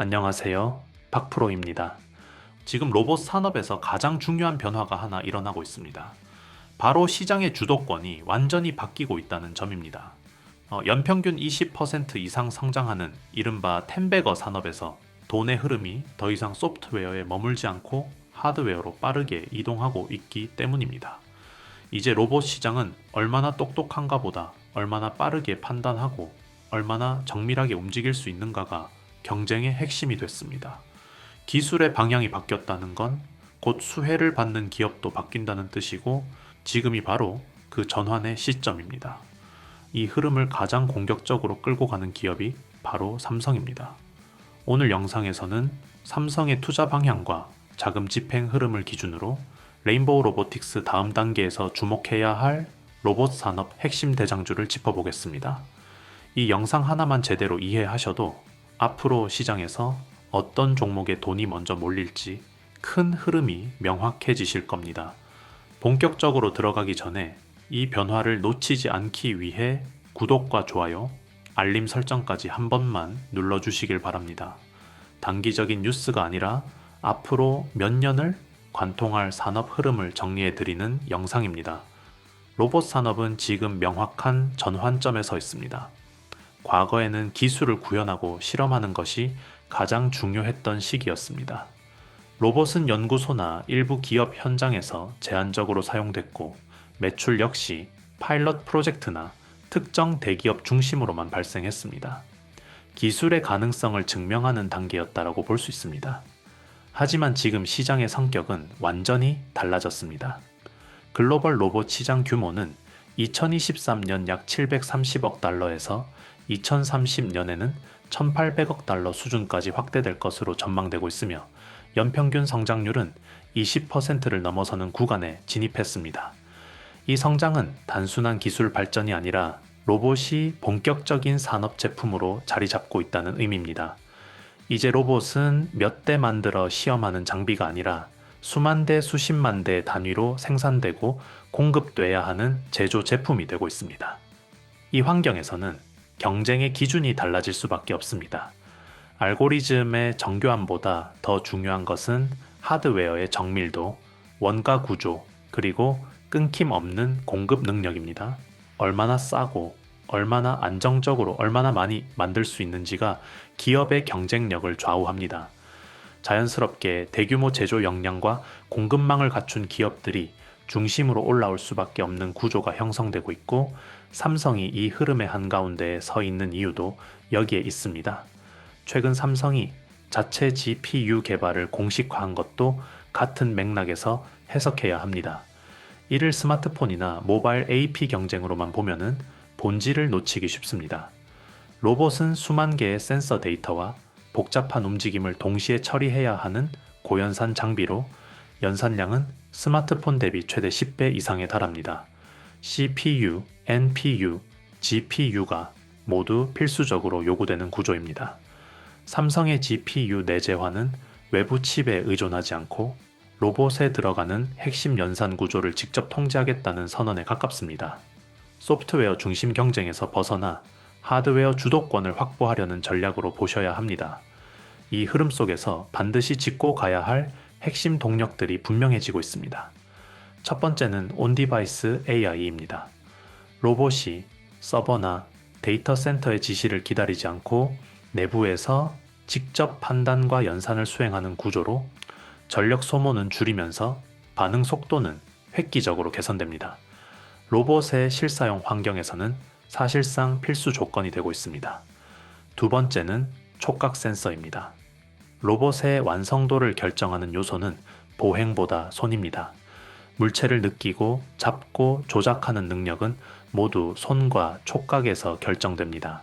안녕하세요. 박프로입니다. 지금 로봇 산업에서 가장 중요한 변화가 하나 일어나고 있습니다. 바로 시장의 주도권이 완전히 바뀌고 있다는 점입니다. 어, 연평균 20% 이상 성장하는 이른바 템베거 산업에서 돈의 흐름이 더 이상 소프트웨어에 머물지 않고 하드웨어로 빠르게 이동하고 있기 때문입니다. 이제 로봇 시장은 얼마나 똑똑한가 보다 얼마나 빠르게 판단하고 얼마나 정밀하게 움직일 수 있는가가 경쟁의 핵심이 됐습니다. 기술의 방향이 바뀌었다는 건 곧 수혜를 받는 기업도 바뀐다는 뜻이고 지금이 바로 그 전환의 시점입니다. 이 흐름을 가장 공격적으로 끌고 가는 기업이 바로 삼성입니다. 오늘 영상에서는 삼성의 투자 방향과 자금 집행 흐름을 기준으로 레인보우 로보틱스 다음 단계에서 주목해야 할 로봇 산업 핵심 대장주를 짚어보겠습니다. 이 영상 하나만 제대로 이해하셔도 앞으로 시장에서 어떤 종목에 돈이 먼저 몰릴지 큰 흐름이 명확해지실 겁니다. 본격적으로 들어가기 전에 이 변화를 놓치지 않기 위해 구독과 좋아요, 알림 설정까지 한 번만 눌러주시길 바랍니다. 단기적인 뉴스가 아니라 앞으로 몇 년을 관통할 산업 흐름을 정리해 드리는 영상입니다. 로봇 산업은 지금 명확한 전환점에 서 있습니다. 과거에는 기술을 구현하고 실험하는 것이 가장 중요했던 시기였습니다. 로봇은 연구소나 일부 기업 현장에서 제한적으로 사용됐고 매출 역시 파일럿 프로젝트나 특정 대기업 중심으로만 발생했습니다. 기술의 가능성을 증명하는 단계였다라고 볼 수 있습니다. 하지만 지금 시장의 성격은 완전히 달라졌습니다. 글로벌 로봇 시장 규모는 2023년 약 730억 달러에서 2030년에는 1,800억 달러 수준까지 확대될 것으로 전망되고 있으며 연평균 성장률은 20%를 넘어서는 구간에 진입했습니다. 이 성장은 단순한 기술 발전이 아니라 로봇이 본격적인 산업 제품으로 자리 잡고 있다는 의미입니다. 이제 로봇은 몇 대 만들어 시험하는 장비가 아니라 수만 대, 수십만 대 단위로 생산되고 공급돼야 하는 제조 제품이 되고 있습니다. 이 환경에서는 경쟁의 기준이 달라질 수밖에 없습니다. 알고리즘의 정교함보다 더 중요한 것은 하드웨어의 정밀도, 원가 구조, 그리고 끊김 없는 공급 능력입니다. 얼마나 싸고 얼마나 안정적으로 얼마나 많이 만들 수 있는지가 기업의 경쟁력을 좌우합니다. 자연스럽게 대규모 제조 역량과 공급망을 갖춘 기업들이 중심으로 올라올 수밖에 없는 구조가 형성되고 있고 삼성이 이 흐름의 한가운데에 서 있는 이유도 여기에 있습니다. 최근 삼성이 자체 GPU 개발을 공식화한 것도 같은 맥락에서 해석해야 합니다. 이를 스마트폰이나 모바일 AP 경쟁으로만 보면은 본질을 놓치기 쉽습니다. 로봇은 수만 개의 센서 데이터와 복잡한 움직임을 동시에 처리해야 하는 고연산 장비로 연산량은 스마트폰 대비 최대 10배 이상에 달합니다. CPU, NPU, GPU가 모두 필수적으로 요구되는 구조입니다. 삼성의 GPU 내재화는 외부 칩에 의존하지 않고 로봇에 들어가는 핵심 연산 구조를 직접 통제하겠다는 선언에 가깝습니다. 소프트웨어 중심 경쟁에서 벗어나 하드웨어 주도권을 확보하려는 전략으로 보셔야 합니다. 이 흐름 속에서 반드시 짚고 가야 할 핵심 동력들이 분명해지고 있습니다. 첫 번째는 온디바이스 AI입니다. 로봇이 서버나 데이터 센터의 지시를 기다리지 않고 내부에서 직접 판단과 연산을 수행하는 구조로 전력 소모는 줄이면서 반응 속도는 획기적으로 개선됩니다. 로봇의 실사용 환경에서는 사실상 필수 조건이 되고 있습니다. 두 번째는 촉각 센서입니다. 로봇의 완성도를 결정하는 요소는 보행보다 손입니다. 물체를 느끼고 잡고 조작하는 능력은 모두 손과 촉각에서 결정됩니다.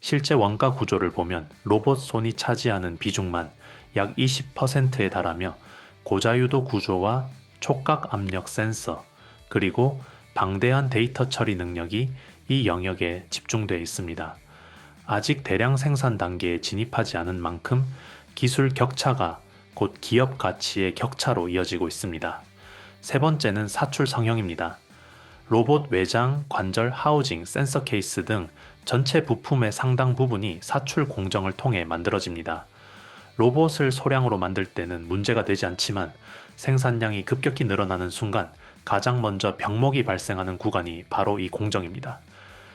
실제 원가 구조를 보면 로봇 손이 차지하는 비중만 약 20%에 달하며 고자유도 구조와 촉각 압력 센서, 그리고 방대한 데이터 처리 능력이 이 영역에 집중되어 있습니다. 아직 대량 생산 단계에 진입하지 않은 만큼 기술 격차가 곧 기업 가치의 격차로 이어지고 있습니다. 세 번째는 사출 성형입니다. 로봇 외장, 관절, 하우징, 센서 케이스 등 전체 부품의 상당 부분이 사출 공정을 통해 만들어집니다. 로봇을 소량으로 만들 때는 문제가 되지 않지만 생산량이 급격히 늘어나는 순간 가장 먼저 병목이 발생하는 구간이 바로 이 공정입니다.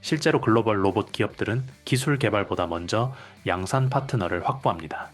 실제로 글로벌 로봇 기업들은 기술 개발보다 먼저 양산 파트너를 확보합니다.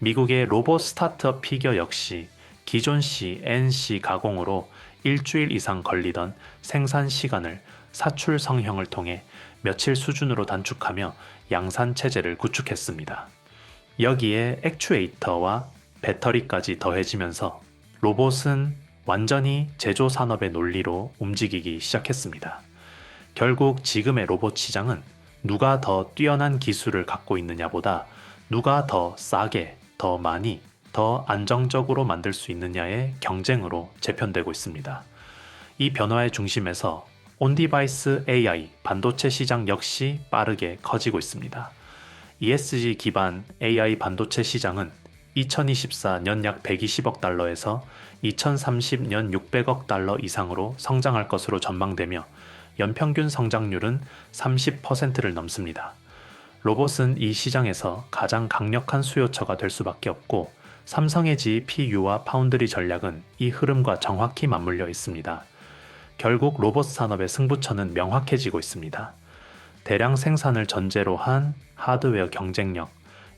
미국의 로봇 스타트업 피겨 역시 기존 시 NC 가공으로 일주일 이상 걸리던 생산 시간을 사출 성형을 통해 며칠 수준으로 단축하며 양산 체제를 구축했습니다. 여기에 액추에이터와 배터리까지 더해지면서 로봇은 완전히 제조 산업의 논리로 움직이기 시작했습니다. 결국 지금의 로봇 시장은 누가 더 뛰어난 기술을 갖고 있느냐보다 누가 더 싸게, 더 많이, 더 안정적으로 만들 수 있느냐의 경쟁으로 재편되고 있습니다. 이 변화의 중심에서 온디바이스 AI 반도체 시장 역시 빠르게 커지고 있습니다. ESG 기반 AI 반도체 시장은 2024년 약 120억 달러에서 2030년 600억 달러 이상으로 성장할 것으로 전망되며 연평균 성장률은 30%를 넘습니다. 로봇은 이 시장에서 가장 강력한 수요처가 될 수밖에 없고 삼성의 GPU와 파운드리 전략은 이 흐름과 정확히 맞물려 있습니다. 결국 로봇 산업의 승부처는 명확해지고 있습니다. 대량 생산을 전제로 한 하드웨어 경쟁력,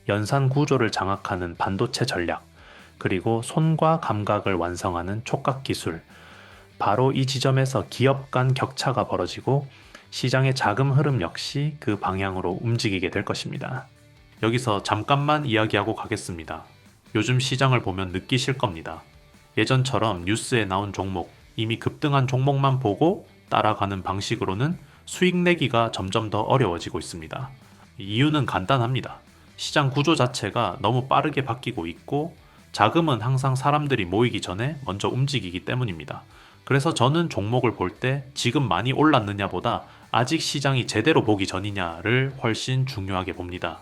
연산 구조를 장악하는 반도체 전략, 그리고 손과 감각을 완성하는 촉각 기술. 바로 이 지점에서 기업 간 격차가 벌어지고 시장의 자금 흐름 역시 그 방향으로 움직이게 될 것입니다. 여기서 잠깐만 이야기하고 가겠습니다. 요즘 시장을 보면 느끼실 겁니다. 예전처럼 뉴스에 나온 종목, 이미 급등한 종목만 보고 따라가는 방식으로는 수익 내기가 점점 더 어려워지고 있습니다. 이유는 간단합니다. 시장 구조 자체가 너무 빠르게 바뀌고 있고 자금은 항상 사람들이 모이기 전에 먼저 움직이기 때문입니다. 그래서 저는 종목을 볼 때 지금 많이 올랐느냐보다 아직 시장이 제대로 보기 전이냐를 훨씬 중요하게 봅니다.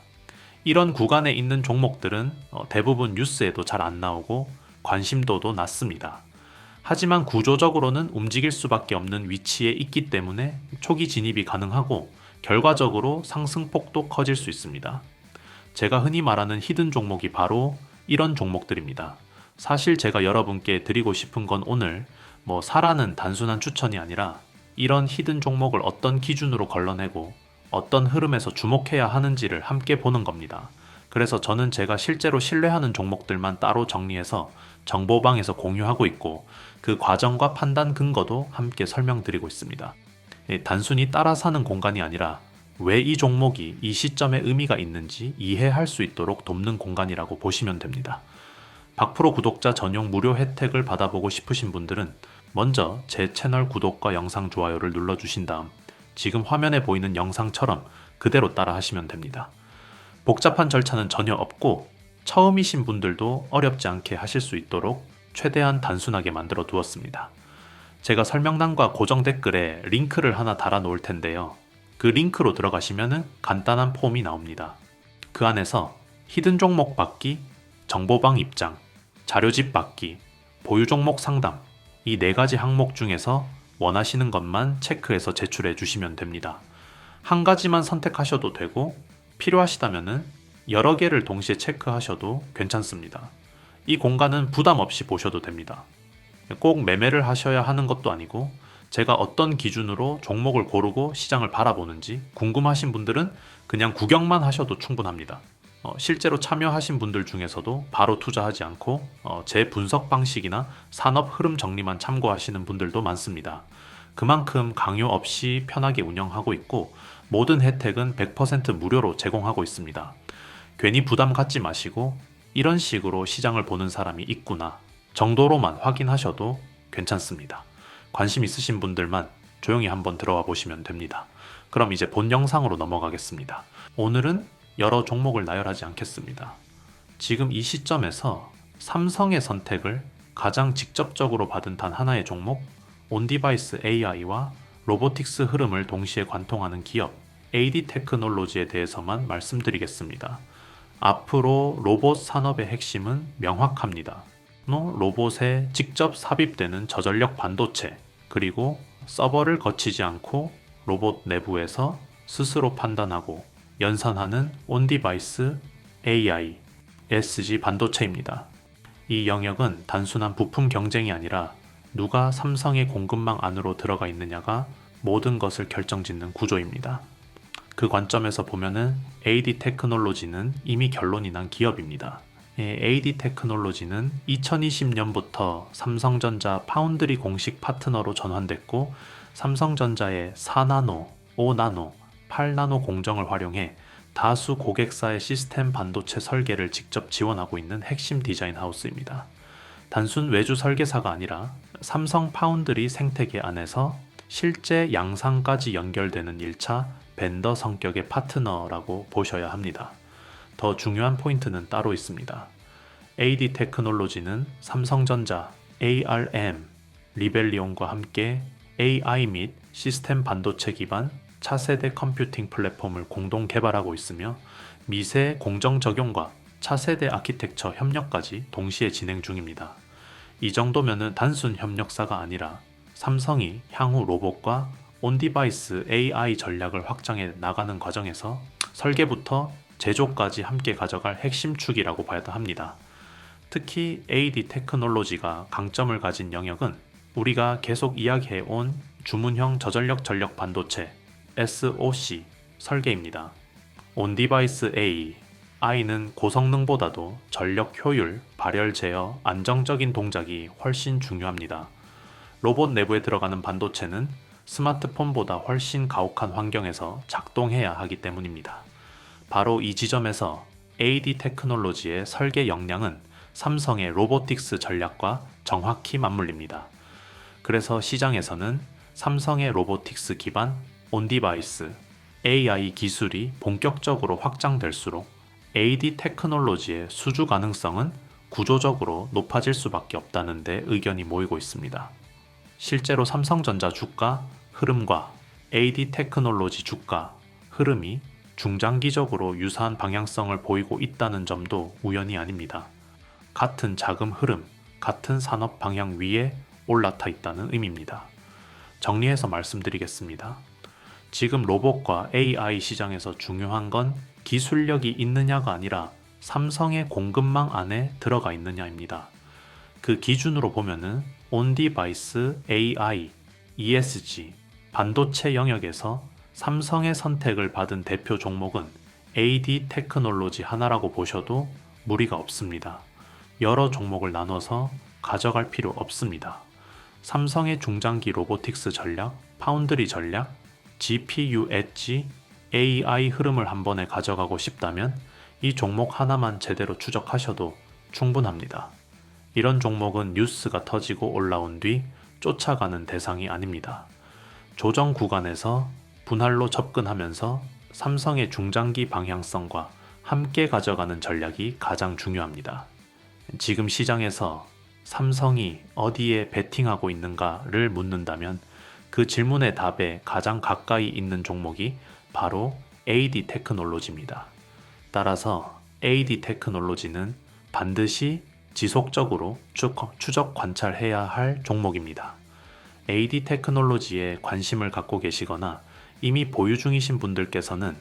이런 구간에 있는 종목들은 어, 대부분 뉴스에도 잘 안 나오고 관심도도 낮습니다. 하지만 구조적으로는 움직일 수밖에 없는 위치에 있기 때문에 초기 진입이 가능하고 결과적으로 상승폭도 커질 수 있습니다. 제가 흔히 말하는 히든 종목이 바로 이런 종목들입니다. 사실 제가 여러분께 드리고 싶은 건 오늘 뭐 사라는 단순한 추천이 아니라 이런 히든 종목을 어떤 기준으로 걸러내고 어떤 흐름에서 주목해야 하는지를 함께 보는 겁니다. 그래서 저는 제가 실제로 신뢰하는 종목들만 따로 정리해서 정보방에서 공유하고 있고 그 과정과 판단 근거도 함께 설명드리고 있습니다. 예, 단순히 따라 사는 공간이 아니라 왜 이 종목이 이 시점에 의미가 있는지 이해할 수 있도록 돕는 공간이라고 보시면 됩니다. 박프로 구독자 전용 무료 혜택을 받아보고 싶으신 분들은 먼저 제 채널 구독과 영상 좋아요를 눌러주신 다음 지금 화면에 보이는 영상처럼 그대로 따라 하시면 됩니다. 복잡한 절차는 전혀 없고 처음이신 분들도 어렵지 않게 하실 수 있도록 최대한 단순하게 만들어 두었습니다. 제가 설명란과 고정 댓글에 링크를 하나 달아 놓을 텐데요. 그 링크로 들어가시면 간단한 폼이 나옵니다. 그 안에서 히든 종목 받기, 정보방 입장, 자료집 받기, 보유 종목 상담 이 네 가지 항목 중에서 원하시는 것만 체크해서 제출해 주시면 됩니다. 한 가지만 선택하셔도 되고 필요하시다면 여러 개를 동시에 체크하셔도 괜찮습니다. 이 공간은 부담 없이 보셔도 됩니다. 꼭 매매를 하셔야 하는 것도 아니고 제가 어떤 기준으로 종목을 고르고 시장을 바라보는지 궁금하신 분들은 그냥 구경만 하셔도 충분합니다. 어, 실제로 참여하신 분들 중에서도 바로 투자하지 않고 어, 제 분석 방식이나 산업 흐름 정리만 참고하시는 분들도 많습니다. 그만큼 강요 없이 편하게 운영하고 있고 모든 혜택은 100% 무료로 제공하고 있습니다. 괜히 부담 갖지 마시고 이런 식으로 시장을 보는 사람이 있구나 정도로만 확인하셔도 괜찮습니다. 관심 있으신 분들만 조용히 한번 들어와 보시면 됩니다. 그럼 이제 본 영상으로 넘어가겠습니다. 오늘은 여러 종목을 나열하지 않겠습니다. 지금 이 시점에서 삼성의 선택을 가장 직접적으로 받은 단 하나의 종목, 온디바이스 AI와 로보틱스 흐름을 동시에 관통하는 기업, AD 테크놀로지에 대해서만 말씀드리겠습니다. 앞으로 로봇 산업의 핵심은 명확합니다. 로봇에 직접 삽입되는 저전력 반도체, 그리고 서버를 거치지 않고 로봇 내부에서 스스로 판단하고 연산하는 온디바이스 AI, ESG 반도체입니다. 이 영역은 단순한 부품 경쟁이 아니라 누가 삼성의 공급망 안으로 들어가 있느냐가 모든 것을 결정짓는 구조입니다. 그 관점에서 보면은 AD 테크놀로지는 이미 결론이 난 기업입니다. 예, AD 테크놀로지는 2020년부터 삼성전자 파운드리 공식 파트너로 전환됐고 삼성전자의 4나노, 5나노, 8나노 공정을 활용해 다수 고객사의 시스템 반도체 설계를 직접 지원하고 있는 핵심 디자인 하우스입니다. 단순 외주 설계사가 아니라 삼성 파운드리 생태계 안에서 실제 양상까지 연결되는 1차 벤더 성격의 파트너라고 보셔야 합니다. 더 중요한 포인트는 따로 있습니다. AD 테크놀로지는 삼성전자, ARM, 리벨리온과 함께 AI 및 시스템 반도체 기반 차세대 컴퓨팅 플랫폼을 공동 개발하고 있으며 미세 공정 적용과 차세대 아키텍처 협력까지 동시에 진행 중입니다. 이 정도면은 단순 협력사가 아니라 삼성이 향후 로봇과 온디바이스 AI 전략을 확장해 나가는 과정에서 설계부터 제조까지 함께 가져갈 핵심 축이라고 봐야 합니다. 특히 AD 테크놀로지가 강점을 가진 영역은 우리가 계속 이야기해 온 주문형 저전력 전력 반도체 SOC 설계입니다. 온디바이스 A I는 고성능보다도 전력 효율, 발열 제어, 안정적인 동작이 훨씬 중요합니다. 로봇 내부에 들어가는 반도체는 스마트폰보다 훨씬 가혹한 환경에서 작동해야 하기 때문입니다. 바로 이 지점에서 AD 테크놀로지의 설계 역량은 삼성의 로보틱스 전략과 정확히 맞물립니다. 그래서 시장에서는 삼성의 로보틱스 기반 온디바이스 AI 기술이 본격적으로 확장될수록 AD 테크놀로지의 수주 가능성은 구조적으로 높아질 수밖에 없다는 데 의견이 모이고 있습니다. 실제로 삼성전자 주가 흐름과 AD 테크놀로지 주가 흐름이 중장기적으로 유사한 방향성을 보이고 있다는 점도 우연이 아닙니다. 같은 자금 흐름, 같은 산업 방향 위에 올라타 있다는 의미입니다. 정리해서 말씀드리겠습니다. 지금 로봇과 AI 시장에서 중요한 건 기술력이 있느냐가 아니라 삼성의 공급망 안에 들어가 있느냐입니다. 그 기준으로 보면은 온디바이스 AI, ESG, 반도체 영역에서 삼성의 선택을 받은 대표 종목은 AD 테크놀로지 하나라고 보셔도 무리가 없습니다. 여러 종목을 나눠서 가져갈 필요 없습니다. 삼성의 중장기 로보틱스 전략, 파운드리 전략, GPU 엣지, AI 흐름을 한 번에 가져가고 싶다면 이 종목 하나만 제대로 추적하셔도 충분합니다. 이런 종목은 뉴스가 터지고 올라온 뒤 쫓아가는 대상이 아닙니다. 조정 구간에서 분할로 접근하면서 삼성의 중장기 방향성과 함께 가져가는 전략이 가장 중요합니다. 지금 시장에서 삼성이 어디에 베팅하고 있는가를 묻는다면 그 질문의 답에 가장 가까이 있는 종목이 바로 AD 테크놀로지입니다. 따라서 AD 테크놀로지는 반드시 지속적으로 추적 관찰해야 할 종목입니다. AD 테크놀로지에 관심을 갖고 계시거나 이미 보유 중이신 분들께서는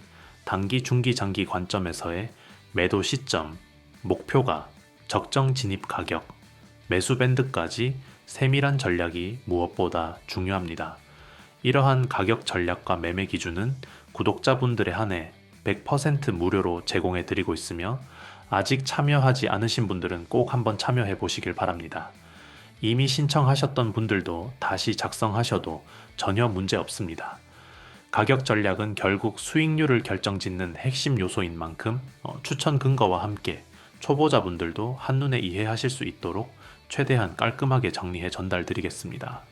단기, 중기, 장기 관점에서의 매도 시점, 목표가 적정 진입 가격, 매수 밴드까지 세밀한 전략이 무엇보다 중요합니다. 이러한 가격 전략과 매매 기준은 구독자분들에 한해 100% 무료로 제공해 드리고 있으며 아직 참여하지 않으신 분들은 꼭 한번 참여해 보시길 바랍니다. 이미 신청하셨던 분들도 다시 작성하셔도 전혀 문제 없습니다. 가격 전략은 결국 수익률을 결정짓는 핵심 요소인 만큼 어, 추천 근거와 함께 초보자분들도 한눈에 이해하실 수 있도록 최대한 깔끔하게 정리해 전달 드리겠습니다.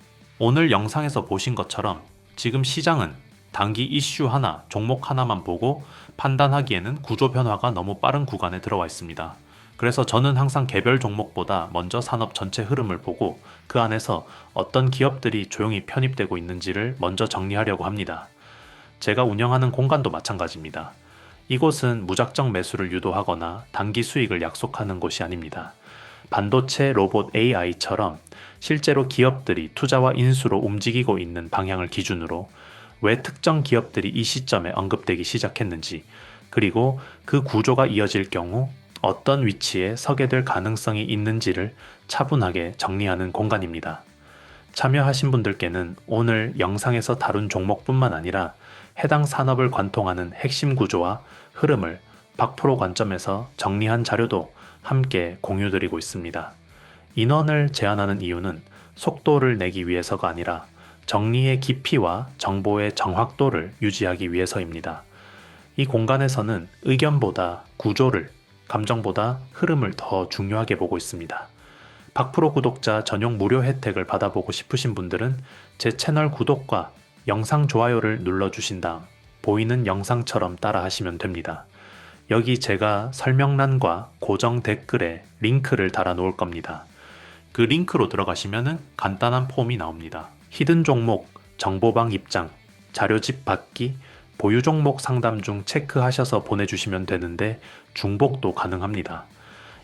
오늘 영상에서 보신 것처럼 지금 시장은 단기 이슈 하나, 종목 하나만 보고 판단하기에는 구조 변화가 너무 빠른 구간에 들어와 있습니다. 그래서 저는 항상 개별 종목보다 먼저 산업 전체 흐름을 보고 그 안에서 어떤 기업들이 조용히 편입되고 있는지를 먼저 정리하려고 합니다. 제가 운영하는 공간도 마찬가지입니다. 이곳은 무작정 매수를 유도하거나 단기 수익을 약속하는 곳이 아닙니다. 반도체 로봇 AI처럼 실제로 기업들이 투자와 인수로 움직이고 있는 방향을 기준으로 왜 특정 기업들이 이 시점에 언급되기 시작했는지, 그리고 그 구조가 이어질 경우 어떤 위치에 서게 될 가능성이 있는지를 차분하게 정리하는 공간입니다. 참여하신 분들께는 오늘 영상에서 다룬 종목뿐만 아니라 해당 산업을 관통하는 핵심 구조와 흐름을 박프로 관점에서 정리한 자료도 함께 공유드리고 있습니다. 인원을 제한하는 이유는 속도를 내기 위해서가 아니라 정리의 깊이와 정보의 정확도를 유지하기 위해서입니다. 이 공간에서는 의견보다 구조를, 감정보다 흐름을 더 중요하게 보고 있습니다. 박프로 구독자 전용 무료 혜택을 받아보고 싶으신 분들은 제 채널 구독과 영상 좋아요를 눌러주신 다음 보이는 영상처럼 따라 하시면 됩니다. 여기 제가 설명란과 고정 댓글에 링크를 달아 놓을 겁니다. 그 링크로 들어가시면은 간단한 폼이 나옵니다. 히든 종목, 정보방 입장, 자료집 받기, 보유 종목 상담 중 체크하셔서 보내주시면 되는데 중복도 가능합니다.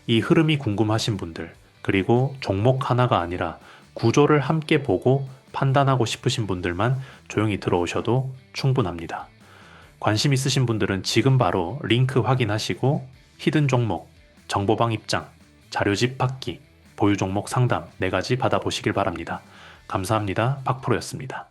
이 흐름이 궁금하신 분들, 그리고 종목 하나가 아니라 구조를 함께 보고 판단하고 싶으신 분들만 조용히 들어오셔도 충분합니다. 관심 있으신 분들은 지금 바로 링크 확인하시고 히든 종목, 정보방 입장, 자료집 받기, 보유 종목 상담 네 가지 받아보시길 바랍니다. 감사합니다. 박프로였습니다.